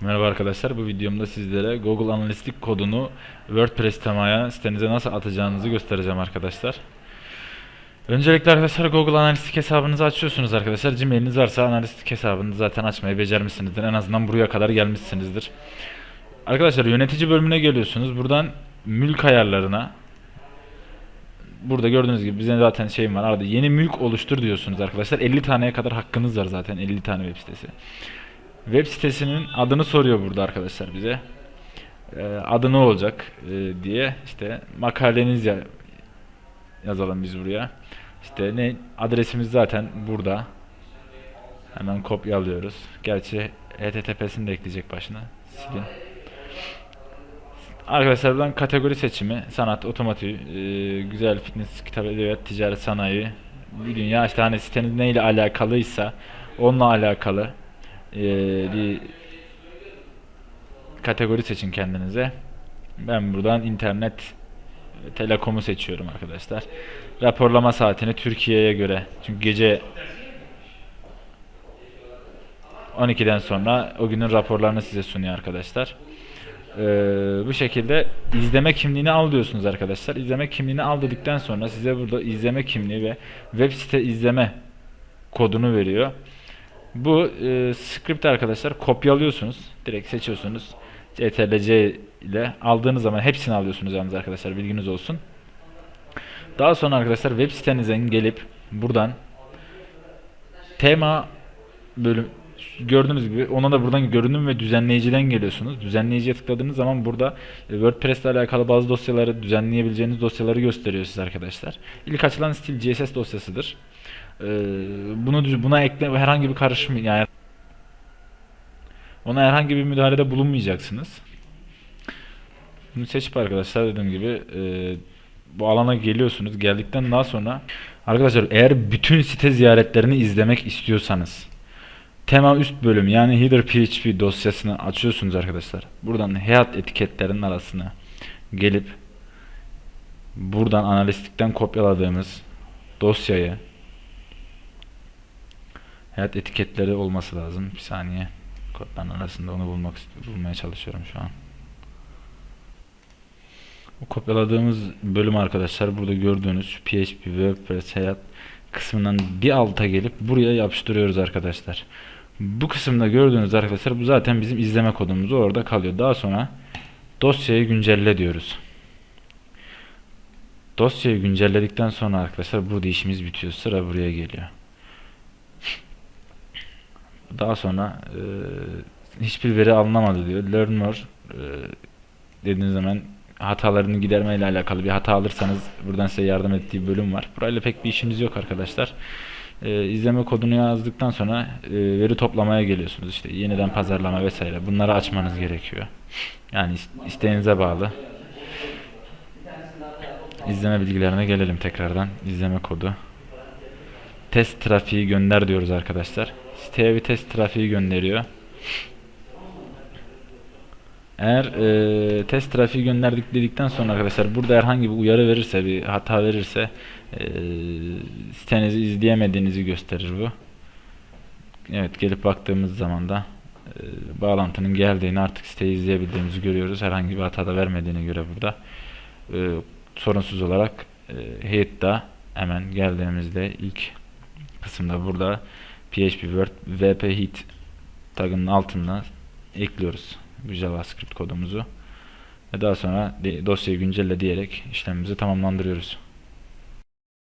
Merhaba arkadaşlar. Bu videomda sizlere Google Analytics kodunu WordPress temaya sitenize nasıl atacağınızı göstereceğim arkadaşlar. Öncelikle arkadaşlar Google Analytics hesabınızı açıyorsunuz arkadaşlar. Gmail'iniz varsa Analytics hesabını zaten açmayı becermişsinizdir. En azından buraya kadar gelmişsinizdir. Arkadaşlar yönetici bölümüne geliyorsunuz. Buradan mülk ayarlarına Burada gördüğünüz gibi bize zaten şeyim var. Arada yeni mülk oluştur diyorsunuz arkadaşlar. 50 taneye kadar hakkınız var zaten 50 tane web sitesi. Web sitesinin adını soruyor burada arkadaşlar bize. Ee, adı ne olacak ee, diye işte makaleniz ya yazalım biz buraya. İşte ne adresimiz zaten burada. Hemen kopyalıyoruz. Gerçi HTTP'sini de ekleyecek başına. Silin. Arkadaşlar buradan kategori seçimi, sanat, otomotiv, e, güzel fitness, kitap, edebiyat, ticaret, sanayi, bir dünya işte hani siteniz neyle alakalıysa onunla alakalı e, bir kategori seçin kendinize. Ben buradan internet telekomu seçiyorum arkadaşlar. Raporlama saatini Türkiye'ye göre. Çünkü gece 12'den sonra o günün raporlarını size sunuyor arkadaşlar. Ee, bu şekilde izleme kimliğini al diyorsunuz arkadaşlar. İzleme kimliğini al dedikten sonra size burada izleme kimliği ve web site izleme kodunu veriyor. Bu e, script arkadaşlar kopyalıyorsunuz. Direkt seçiyorsunuz. CTRL-C ile aldığınız zaman hepsini alıyorsunuz yalnız arkadaşlar bilginiz olsun. Daha sonra arkadaşlar web sitenizden gelip buradan tema bölüm gördüğünüz gibi ona da buradan görünüm ve düzenleyiciden geliyorsunuz. Düzenleyiciye tıkladığınız zaman burada e, WordPress ile alakalı bazı dosyaları düzenleyebileceğiniz dosyaları gösteriyor size arkadaşlar. İlk açılan stil CSS dosyasıdır. Ee, bunu buna ekle herhangi bir karışım yani ona herhangi bir müdahalede bulunmayacaksınız. Bunu seçip arkadaşlar dediğim gibi e, bu alana geliyorsunuz. Geldikten daha sonra arkadaşlar eğer bütün site ziyaretlerini izlemek istiyorsanız tema üst bölüm yani header php dosyasını açıyorsunuz arkadaşlar. Buradan hayat etiketlerinin arasına gelip buradan analistikten kopyaladığımız dosyayı hayat etiketleri olması lazım. Bir saniye. Kodların arasında onu bulmak bulmaya çalışıyorum şu an. O kopyaladığımız bölüm arkadaşlar burada gördüğünüz PHP WordPress hayat kısmından bir alta gelip buraya yapıştırıyoruz arkadaşlar. Bu kısımda gördüğünüz arkadaşlar bu zaten bizim izleme kodumuz orada kalıyor. Daha sonra dosyayı güncelle diyoruz. Dosyayı güncelledikten sonra arkadaşlar burada işimiz bitiyor. Sıra buraya geliyor. Daha sonra e, hiçbir veri alınamadı diyor. Learn more e, dediğiniz zaman hatalarını giderme ile alakalı bir hata alırsanız buradan size yardım ettiği bölüm var. Burayla pek bir işimiz yok arkadaşlar. E, izleme kodunu yazdıktan sonra e, veri toplamaya geliyorsunuz. İşte yeniden pazarlama vesaire. Bunları açmanız gerekiyor. Yani is- isteğinize bağlı. İzleme bilgilerine gelelim tekrardan. İzleme kodu. Test trafiği gönder diyoruz arkadaşlar. Siteye bir test trafiği gönderiyor. Eğer e, test trafiği gönderdik dedikten sonra arkadaşlar burada herhangi bir uyarı verirse bir hata verirse e, sitenizi izleyemediğinizi gösterir bu. Evet gelip baktığımız zaman da e, bağlantının geldiğini artık siteyi izleyebildiğimizi görüyoruz. Herhangi bir hata da vermediğine göre burada e, sorunsuz olarak e, Heat'ta hemen geldiğimizde ilk kısımda burada PHP Word WP Heat tagının altına ekliyoruz JavaScript kodumuzu ve daha sonra dosyayı güncelle diyerek işlemimizi tamamlandırıyoruz.